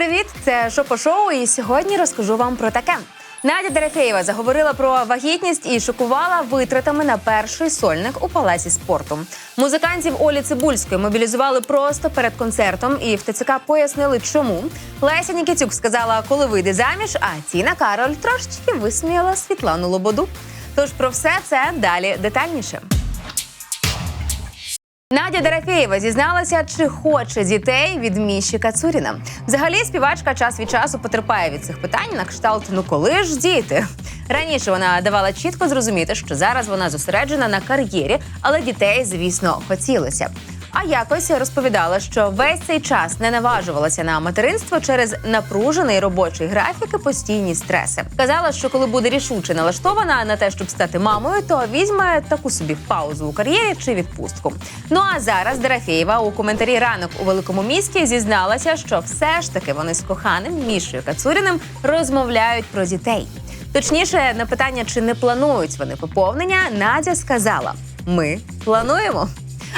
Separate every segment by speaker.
Speaker 1: Привіт, це Шопо Шоу, і сьогодні розкажу вам про таке. Надя Дерефєєва заговорила про вагітність і шокувала витратами на перший сольник у палаці спорту. Музикантів Олі Цибульської мобілізували просто перед концертом, і в ТЦК пояснили, чому. Леся Нікітюк сказала, коли вийде заміж, а Тіна Кароль трошечки висміяла Світлану Лободу. Тож про все це далі детальніше. Надя Дорофєєва зізналася, чи хоче дітей від Міші Кацуріна. Взагалі, співачка час від часу потерпає від цих питань на кшталт ну коли ж діти. Раніше вона давала чітко зрозуміти, що зараз вона зосереджена на кар'єрі, але дітей, звісно, хотілося. А якось розповідала, що весь цей час не наважувалася на материнство через напружений робочий графік і постійні стреси. Казала, що коли буде рішуче налаштована на те, щоб стати мамою, то візьме таку собі паузу у кар'єрі чи відпустку. Ну а зараз Дорофєєва у коментарі ранок у великому місті зізналася, що все ж таки вони з коханим Мішою Кацуріним розмовляють про дітей. Точніше, на питання, чи не планують вони поповнення, Надя сказала: Ми плануємо.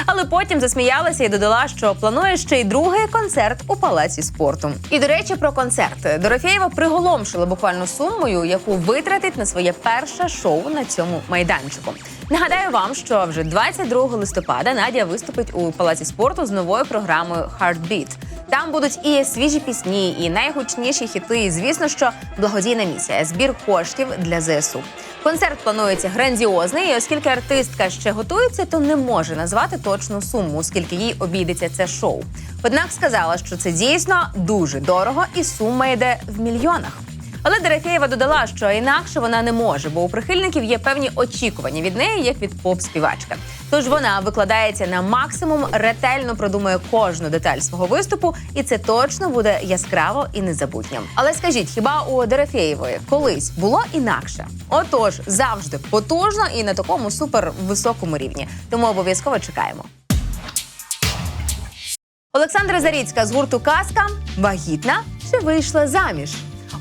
Speaker 1: Але потім засміялася і додала, що планує ще й другий концерт у палаці спорту. І до речі, про концерт Дорофєєва приголомшила буквально сумою, яку витратить на своє перше шоу на цьому майданчику. Нагадаю вам, що вже 22 листопада Надя виступить у палаці спорту з новою програмою Heartbeat. Там будуть і свіжі пісні, і найгучніші хіти. І, звісно, що благодійна місія збір коштів для ЗСУ. Концерт планується грандіозний, і оскільки артистка ще готується, то не може назвати точну суму, оскільки їй обійдеться це шоу. Однак сказала, що це дійсно дуже дорого, і сума йде в мільйонах. Але Дорофєєва додала, що інакше вона не може, бо у прихильників є певні очікування від неї, як від поп-співачки. Тож вона викладається на максимум, ретельно продумує кожну деталь свого виступу, і це точно буде яскраво і незабутньо. Але скажіть, хіба у Дорофєєвої колись було інакше? Отож, завжди потужно і на такому супер високому рівні. Тому обов'язково чекаємо. Олександра Заріцька з гурту Казка вагітна чи вийшла заміж?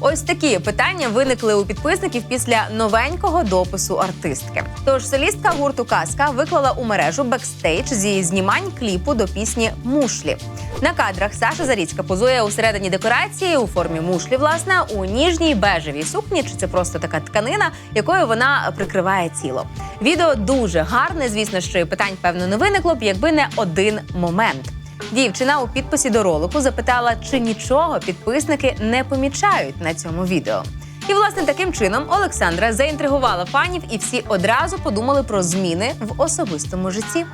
Speaker 1: Ось такі питання виникли у підписників після новенького допису артистки. Тож солістка гурту Казка виклала у мережу бекстейдж зі знімань кліпу до пісні Мушлі. На кадрах Саша Заріцька позує у середині декорації у формі мушлі, власне, у ніжній бежевій сукні, чи це просто така тканина, якою вона прикриває тіло. Відео дуже гарне. Звісно, що і питань певно не виникло б, якби не один момент. Дівчина у підписі до ролику запитала, чи нічого підписники не помічають на цьому відео. І власне таким чином Олександра заінтригувала фанів, і всі одразу подумали про зміни в особистому житті.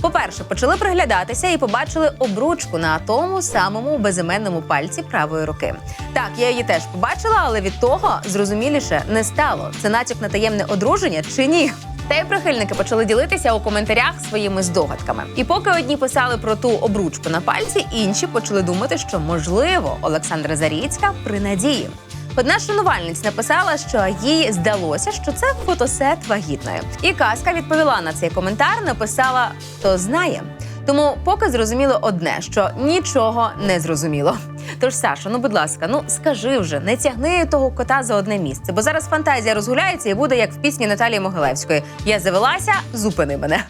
Speaker 1: По-перше, почали приглядатися і побачили обручку на тому самому безіменному пальці правої руки. Так, я її теж побачила, але від того зрозуміліше не стало. Це натяк на таємне одруження чи ні? Та й прихильники почали ділитися у коментарях своїми здогадками. І поки одні писали про ту обручку на пальці, інші почали думати, що можливо Олександра Заріцька при надії. Одна шанувальниць написала, що їй здалося, що це фотосет вагітної. І казка відповіла на цей коментар, написала хто знає. Тому поки зрозуміло одне, що нічого не зрозуміло. Тож, Саша, ну будь ласка, ну скажи вже, не тягни того кота за одне місце, бо зараз фантазія розгуляється і буде як в пісні Наталії Могилевської. Я завелася, зупини мене.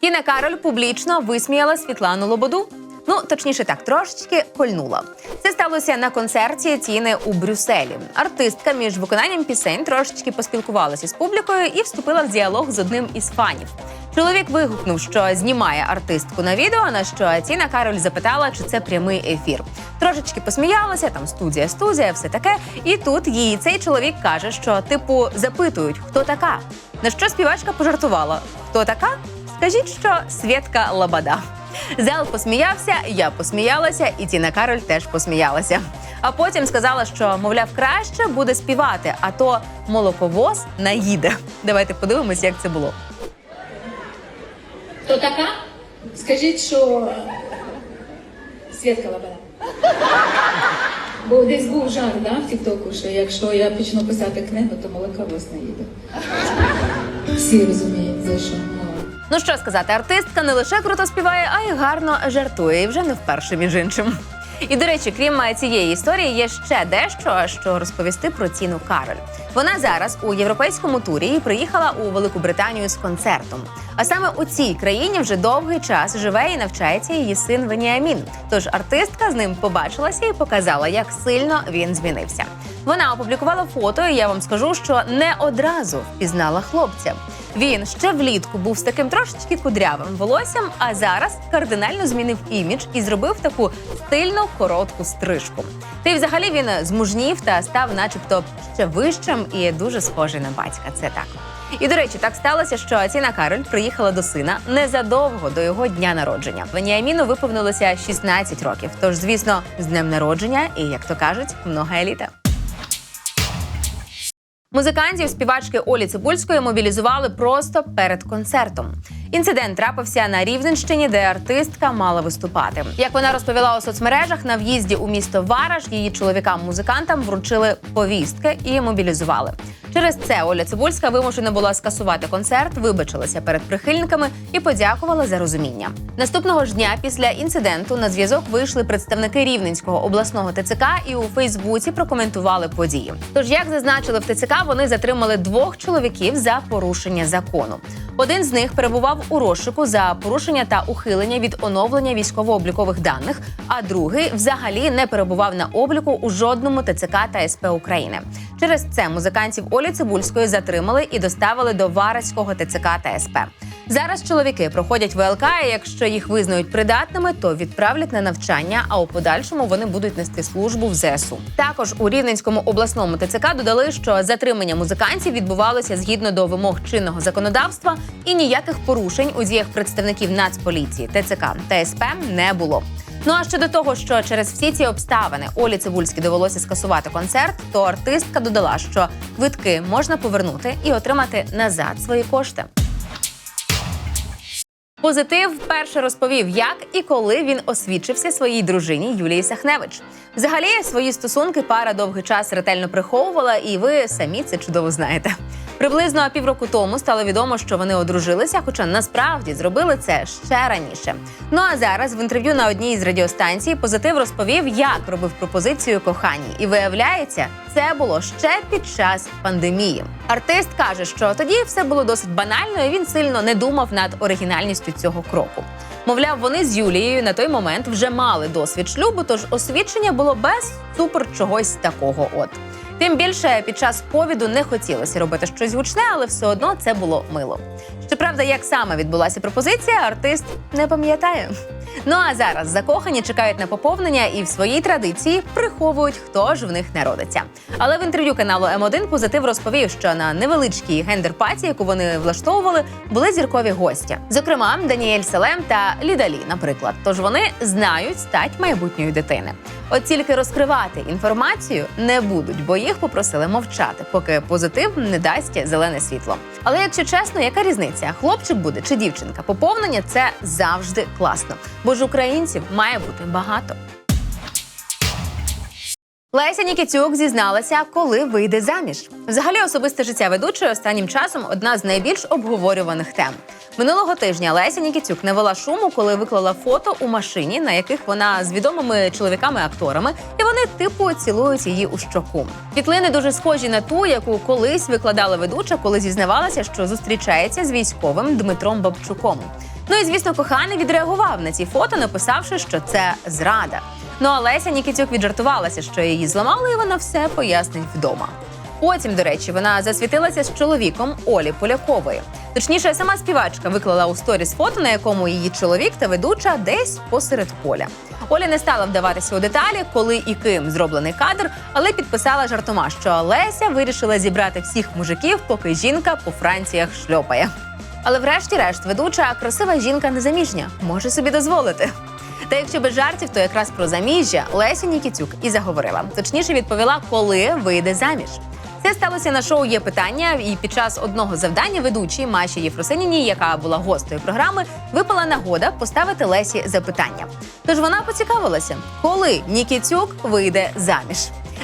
Speaker 1: Кіна Кароль публічно висміяла Світлану Лободу. Ну, точніше, так, трошечки кольнула. Це сталося на концерті Тіни у Брюсселі. Артистка між виконанням пісень трошечки поспілкувалася з публікою і вступила в діалог з одним із фанів. Чоловік вигукнув, що знімає артистку на відео, на що Тіна Кароль запитала, чи це прямий ефір. Трошечки посміялася, там студія, студія, все таке. І тут їй цей чоловік каже, що типу запитують, хто така. На що співачка пожартувала: хто така? Скажіть, що Свєтка Лабада. Зал посміявся, я посміялася, і Тіна Кароль теж посміялася. А потім сказала, що мовляв, краще буде співати, а то молоковоз наїде. Давайте подивимось, як це було.
Speaker 2: Хто така? Скажіть, що Свідка Лабада. Бо десь був жарт да, в Тіктоку, що якщо я почну писати книгу, то молока вас не їде. Всі розуміють, за що.
Speaker 1: Ну що сказати, артистка не лише круто співає, а й гарно жартує, і вже не вперше між іншим. І до речі, крім цієї історії, є ще дещо, що розповісти про ціну Кароль. Вона зараз у європейському турі і приїхала у Велику Британію з концертом. А саме у цій країні вже довгий час живе і навчається її син Веніамін. Тож артистка з ним побачилася і показала, як сильно він змінився. Вона опублікувала фото, і я вам скажу, що не одразу впізнала хлопця. Він ще влітку був з таким трошечки кудрявим волоссям, а зараз кардинально змінив імідж і зробив таку стильну коротку стрижку. Та й взагалі він змужнів та став, начебто, ще вищим і дуже схожий на батька. Це так. І до речі, так сталося, що Ціна Кароль приїхала до сина незадовго до його дня народження. Веніаміну виповнилося 16 років. Тож, звісно, з днем народження і, як то кажуть, много еліта. Музикантів співачки Олі Цибульської мобілізували просто перед концертом. Інцидент трапився на Рівненщині, де артистка мала виступати. Як вона розповіла у соцмережах, на в'їзді у місто Вараж її чоловікам-музикантам вручили повістки і мобілізували. Через це Оля Цибульська вимушена була скасувати концерт, вибачилася перед прихильниками і подякувала за розуміння. Наступного ж дня після інциденту на зв'язок вийшли представники Рівненського обласного ТЦК і у Фейсбуці прокоментували події. Тож, як зазначили в ТЦК, вони затримали двох чоловіків за порушення закону. Один з них перебував у розшуку за порушення та ухилення від оновлення військово-облікових даних, а другий взагалі не перебував на обліку у жодному ТЦК та СП України. Через це музикантів Олі Цибульської затримали і доставили до Вараського ТЦК та СП. Зараз чоловіки проходять ВЛК, і якщо їх визнають придатними, то відправлять на навчання, а у подальшому вони будуть нести службу в ЗСУ. Також у Рівненському обласному ТЦК додали, що затримання музикантів відбувалося згідно до вимог чинного законодавства, і ніяких порушень у діях представників Нацполіції, ТЦК та СП не було. Ну а щодо того, що через всі ці обставини Олі Цибульській довелося скасувати концерт, то артистка додала, що квитки можна повернути і отримати назад свої кошти. Позитив вперше розповів, як і коли він освідчився своїй дружині Юлії Сахневич. Взагалі, свої стосунки пара довгий час ретельно приховувала, і ви самі це чудово знаєте. Приблизно півроку тому стало відомо, що вони одружилися, хоча насправді зробили це ще раніше. Ну а зараз в інтерв'ю на одній із радіостанцій позитив розповів, як робив пропозицію коханій. І виявляється, це було ще під час пандемії. Артист каже, що тоді все було досить банально, і він сильно не думав над оригінальністю цього кроку. Мовляв, вони з Юлією на той момент вже мали досвід шлюбу, тож освідчення було без супер чогось такого. От тим більше під час ковіду не хотілося робити щось гучне, але все одно це було мило. Щоправда, як саме відбулася пропозиція, артист не пам'ятає. Ну а зараз закохані чекають на поповнення і в своїй традиції приховують, хто ж в них народиться. Але в інтерв'ю каналу М1 позитив розповів, що на невеличкій гендер-паті, яку вони влаштовували, були зіркові гості. Зокрема, Даніель Селем та Лідалі, наприклад. Тож вони знають стать майбутньої дитини. От тільки розкривати інформацію не будуть, бо їх попросили мовчати, поки позитив не дасть зелене світло. Але якщо чесно, яка різниця? Хлопчик буде чи дівчинка? Поповнення це завжди класно, бо ж українців має бути багато. Леся Нікітюк зізналася, коли вийде заміж. Взагалі, особисте життя ведучої останнім часом одна з найбільш обговорюваних тем. Минулого тижня Леся Нікітюк не вела шуму, коли виклала фото у машині, на яких вона з відомими чоловіками-акторами, і вони типу цілують її у щоку. Світлини дуже схожі на ту, яку колись викладала ведуча, коли зізнавалася, що зустрічається з військовим Дмитром Бабчуком. Ну і звісно, коханий відреагував на ці фото, написавши, що це зрада. Ну а Леся Нікітюк віджартувалася, що її зламали, і вона все пояснить вдома. Потім, до речі, вона засвітилася з чоловіком Олі Полякової. Точніше, сама співачка виклала у сторіс фото, на якому її чоловік та ведуча десь посеред поля. Оля не стала вдаватися у деталі, коли і ким зроблений кадр, але підписала жартома, що Леся вирішила зібрати всіх мужиків, поки жінка по Франціях шльопає. Але врешті-решт ведуча красива жінка незаміжня може собі дозволити. Та якщо без жартів, то якраз про заміжжя Леся Нікітюк і заговорила. Точніше відповіла, коли вийде заміж. Це сталося на шоу Є питання, і під час одного завдання ведучій Маші Єфросиніній, яка була гостею програми, випала нагода поставити Лесі запитання. Тож вона поцікавилася, коли Нікітюк вийде заміж.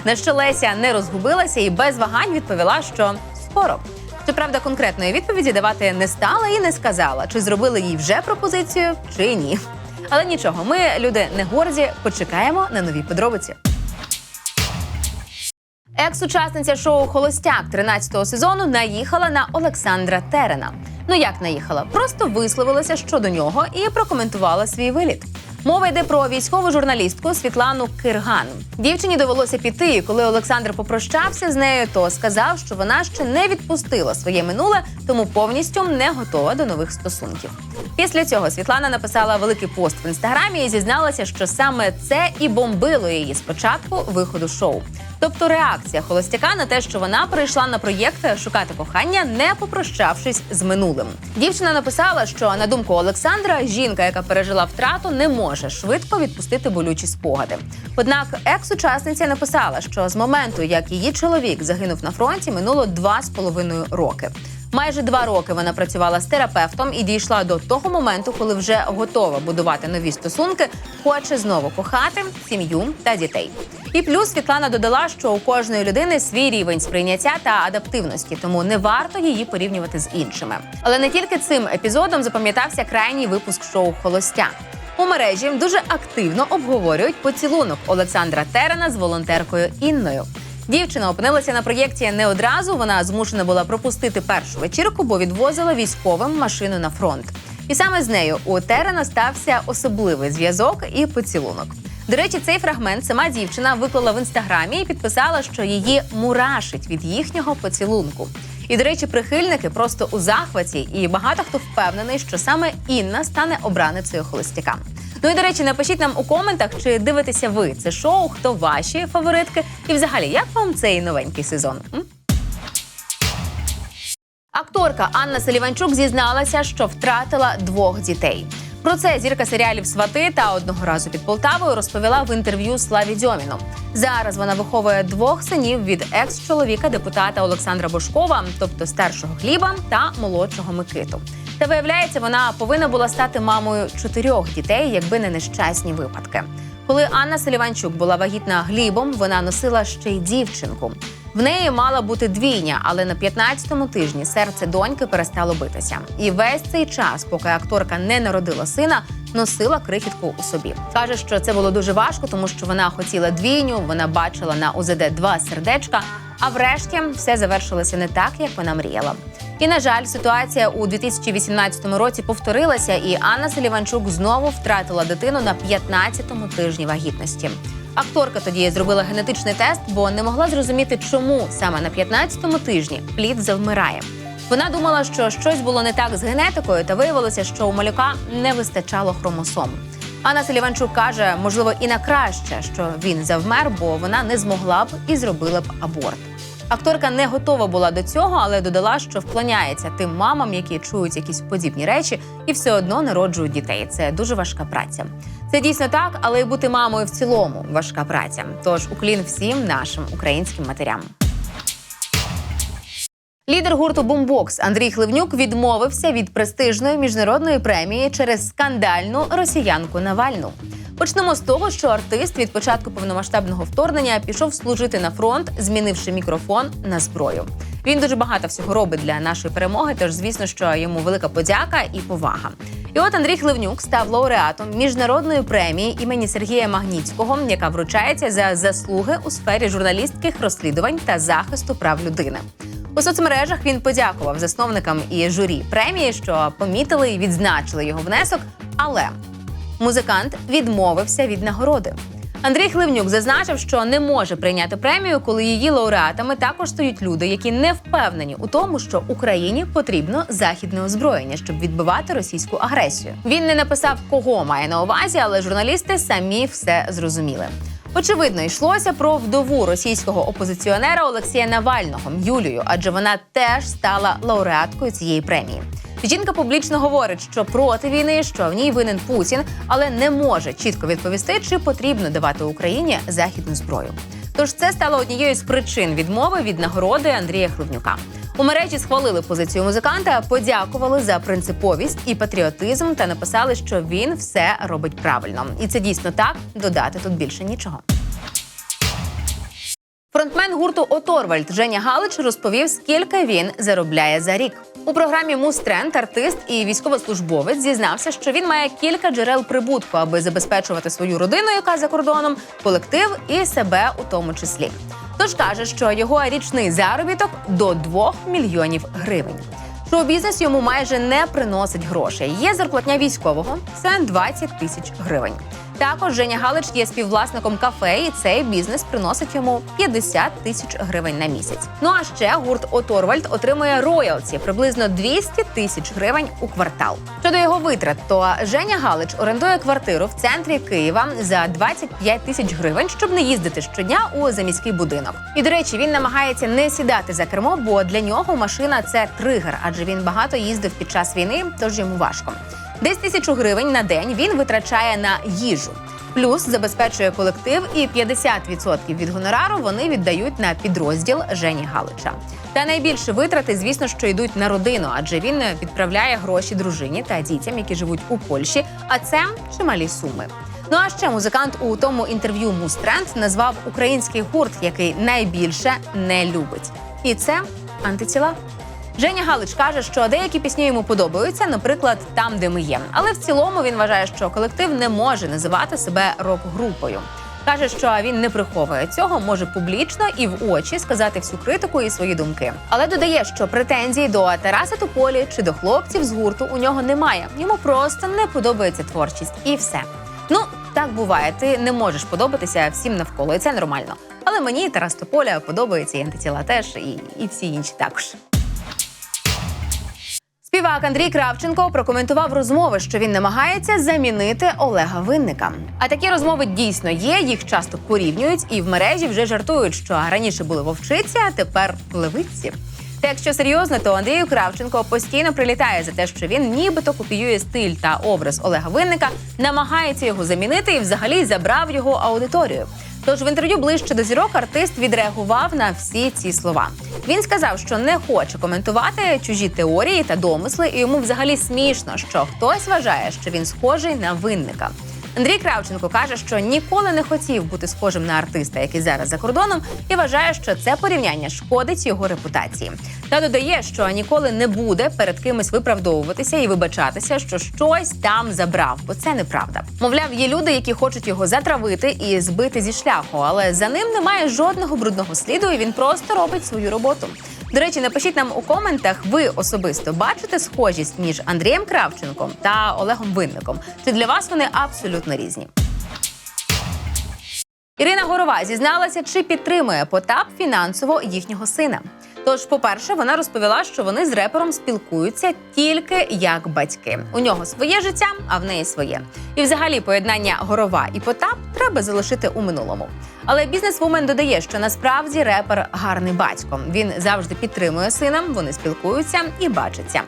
Speaker 1: На що Леся не розгубилася і без вагань відповіла, що скоро. Щоправда, конкретної відповіді давати не стала і не сказала, чи зробили їй вже пропозицію, чи ні. Але нічого, ми люди не горді, почекаємо на нові подробиці. Екс-учасниця шоу Холостяк 13-го сезону наїхала на Олександра Терена. Ну як наїхала? Просто висловилася щодо нього і прокоментувала свій виліт. Мова йде про військову журналістку Світлану Кирган. Дівчині довелося піти. і Коли Олександр попрощався з нею, то сказав, що вона ще не відпустила своє минуле, тому повністю не готова до нових стосунків. Після цього Світлана написала великий пост в інстаграмі і зізналася, що саме це і бомбило її спочатку виходу шоу. Тобто реакція холостяка на те, що вона прийшла на проєкт шукати кохання, не попрощавшись з минулим. Дівчина написала, що на думку Олександра, жінка, яка пережила втрату, не може швидко відпустити болючі спогади. Однак екс-учасниця написала, що з моменту, як її чоловік загинув на фронті, минуло два з половиною роки. Майже два роки вона працювала з терапевтом і дійшла до того моменту, коли вже готова будувати нові стосунки, хоче знову кохати сім'ю та дітей. І плюс Світлана додала, що у кожної людини свій рівень сприйняття та адаптивності, тому не варто її порівнювати з іншими. Але не тільки цим епізодом запам'ятався крайній випуск шоу Холостяк. У мережі дуже активно обговорюють поцілунок Олександра Терена з волонтеркою Інною. Дівчина опинилася на проєкті не одразу. Вона змушена була пропустити першу вечірку, бо відвозила військовим машину на фронт. І саме з нею у Терена стався особливий зв'язок і поцілунок. До речі, цей фрагмент сама дівчина виклала в інстаграмі і підписала, що її мурашить від їхнього поцілунку. І, до речі, прихильники просто у захваті, і багато хто впевнений, що саме Інна стане обраницею холостяка. Ну і до речі, напишіть нам у коментах, чи дивитеся ви це шоу, хто ваші фаворитки, і взагалі, як вам цей новенький сезон? М? Акторка Анна Селіванчук зізналася, що втратила двох дітей. Про це зірка серіалів Свати та одного разу під Полтавою розповіла в інтерв'ю Славі Дьоміну. Зараз вона виховує двох синів від екс-чоловіка депутата Олександра Бошкова, тобто старшого хліба та молодшого Микиту. Та виявляється, вона повинна була стати мамою чотирьох дітей, якби не нещасні випадки. Коли Анна Селіванчук була вагітна глібом, вона носила ще й дівчинку. В неї мала бути двійня, але на 15-му тижні серце доньки перестало битися. І весь цей час, поки акторка не народила сина, носила крихітку у собі. Каже, що це було дуже важко, тому що вона хотіла двійню, вона бачила на УЗД два сердечка. А врешті все завершилося не так, як вона мріяла. І на жаль, ситуація у 2018 році повторилася, і Анна Селіванчук знову втратила дитину на 15-му тижні вагітності. Акторка тоді зробила генетичний тест, бо не могла зрозуміти, чому саме на 15-му тижні плід завмирає. Вона думала, що щось було не так з генетикою, та виявилося, що у малюка не вистачало хромосом. Анна Селіванчук каже, можливо, і на краще, що він завмер, бо вона не змогла б і зробила б аборт. Акторка не готова була до цього, але додала, що вклоняється тим мамам, які чують якісь подібні речі і все одно народжують дітей. Це дуже важка праця. Це дійсно так, але й бути мамою в цілому важка праця. Тож уклін всім нашим українським матерям. Лідер гурту Бумбокс Андрій Хливнюк відмовився від престижної міжнародної премії через скандальну росіянку Навальну. Почнемо з того, що артист від початку повномасштабного вторгнення пішов служити на фронт, змінивши мікрофон на зброю. Він дуже багато всього робить для нашої перемоги, тож звісно, що йому велика подяка і повага. І от Андрій Хливнюк став лауреатом міжнародної премії імені Сергія Магніцького, яка вручається за заслуги у сфері журналістських розслідувань та захисту прав людини. У соцмережах він подякував засновникам і журі премії, що помітили і відзначили його внесок. Але музикант відмовився від нагороди. Андрій Хливнюк зазначив, що не може прийняти премію, коли її лауреатами також стають люди, які не впевнені у тому, що Україні потрібно західне озброєння, щоб відбивати російську агресію. Він не написав, кого має на увазі, але журналісти самі все зрозуміли. Очевидно, йшлося про вдову російського опозиціонера Олексія Навального Юлію, адже вона теж стала лауреаткою цієї премії. Жінка публічно говорить, що проти війни, що в ній винен Путін, але не може чітко відповісти, чи потрібно давати Україні західну зброю. Тож це стало однією з причин відмови від нагороди Андрія Хливнюка. У мережі схвалили позицію музиканта, подякували за принциповість і патріотизм та написали, що він все робить правильно. І це дійсно так. Додати тут більше нічого. Фронтмен гурту Оторвальд Женя Галич розповів, скільки він заробляє за рік. У програмі Мустренд артист і військовослужбовець зізнався, що він має кілька джерел прибутку, аби забезпечувати свою родину, яка за кордоном, колектив і себе у тому числі. Тож каже, що його річний заробіток до 2 мільйонів гривень. Шоу-бізнес йому майже не приносить грошей. Є зарплатня військового це 20 тисяч гривень. Також Женя Галич є співвласником кафе, і цей бізнес приносить йому 50 тисяч гривень на місяць. Ну а ще гурт Оторвальд отримує роялті приблизно 200 тисяч гривень у квартал. Щодо його витрат, то Женя Галич орендує квартиру в центрі Києва за 25 тисяч гривень, щоб не їздити щодня у заміський будинок. І до речі, він намагається не сідати за кермо, бо для нього машина це тригер, адже він багато їздив під час війни, тож йому важко. Десь тисячу гривень на день він витрачає на їжу. Плюс забезпечує колектив, і 50% від гонорару вони віддають на підрозділ Жені Галича. Та найбільше витрати, звісно, що йдуть на родину, адже він відправляє гроші дружині та дітям, які живуть у Польщі. А це чималі суми. Ну а ще музикант у тому інтерв'ю Мустренд назвав український гурт, який найбільше не любить, і це антитіла. Женя Галич каже, що деякі пісні йому подобаються, наприклад, там, де ми є. Але в цілому він вважає, що колектив не може називати себе рок-групою. Каже, що він не приховує цього, може публічно і в очі сказати всю критику і свої думки. Але додає, що претензій до Тараса Тополі чи до хлопців з гурту у нього немає. Йому просто не подобається творчість, і все. Ну так буває. Ти не можеш подобатися всім навколо, і це нормально. Але мені Тарас Тополя подобається і антитіла теж, і, і всі інші також. Співак Андрій Кравченко прокоментував розмови, що він намагається замінити Олега Винника. А такі розмови дійсно є. Їх часто порівнюють, і в мережі вже жартують, що раніше були вовчиці, а тепер левиці. Та якщо серйозно, то Андрію Кравченко постійно прилітає за те, що він нібито копіює стиль та образ Олега Винника, намагається його замінити і взагалі забрав його аудиторію. Тож в інтерв'ю ближче до зірок артист відреагував на всі ці слова. Він сказав, що не хоче коментувати чужі теорії та домисли, і йому взагалі смішно, що хтось вважає, що він схожий на винника. Андрій Кравченко каже, що ніколи не хотів бути схожим на артиста, який зараз за кордоном, і вважає, що це порівняння шкодить його репутації. Та додає, що ніколи не буде перед кимось виправдовуватися і вибачатися, що щось там забрав, бо це неправда. Мовляв, є люди, які хочуть його затравити і збити зі шляху, але за ним немає жодного брудного сліду, і він просто робить свою роботу. До речі, напишіть нам у коментах, ви особисто бачите схожість між Андрієм Кравченком та Олегом Винником? Чи для вас вони абсолютно різні? Ірина Горова зізналася, чи підтримує Потап фінансово їхнього сина. Тож, по-перше, вона розповіла, що вони з репером спілкуються тільки як батьки. У нього своє життя, а в неї своє. І, взагалі, поєднання Горова і Потап треба залишити у минулому. Але бізнесвумен додає, що насправді репер гарний батько. Він завжди підтримує сина, вони спілкуються і бачаться.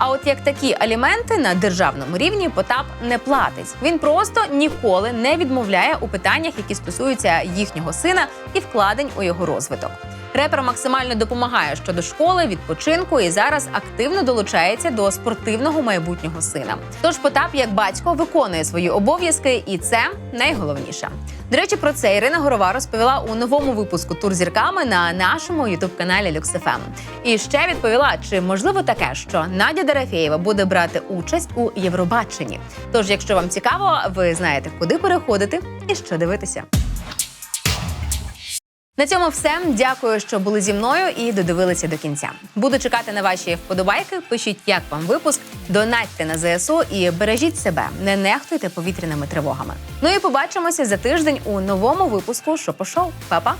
Speaker 1: А от як такі аліменти на державному рівні Потап не платить. Він просто ніколи не відмовляє у питаннях, які стосуються їхнього сина і вкладень у його розвиток. Репер максимально допомагає щодо школи, відпочинку і зараз активно долучається до спортивного майбутнього сина. Тож Потап, як батько, виконує свої обов'язки, і це найголовніше. До речі, про це Ірина Горова розповіла у новому випуску Тур зірками на нашому ютуб-каналі LuxFM. І ще відповіла, чи можливо таке, що Надя Дорофєєва буде брати участь у Євробаченні. Тож, якщо вам цікаво, ви знаєте, куди переходити і що дивитися. На цьому все. Дякую, що були зі мною і додивилися до кінця. Буду чекати на ваші вподобайки. Пишіть, як вам випуск, донатьте на ЗСУ і бережіть себе, не нехтуйте повітряними тривогами. Ну і побачимося за тиждень у новому випуску Шопо-шоу. Па-па!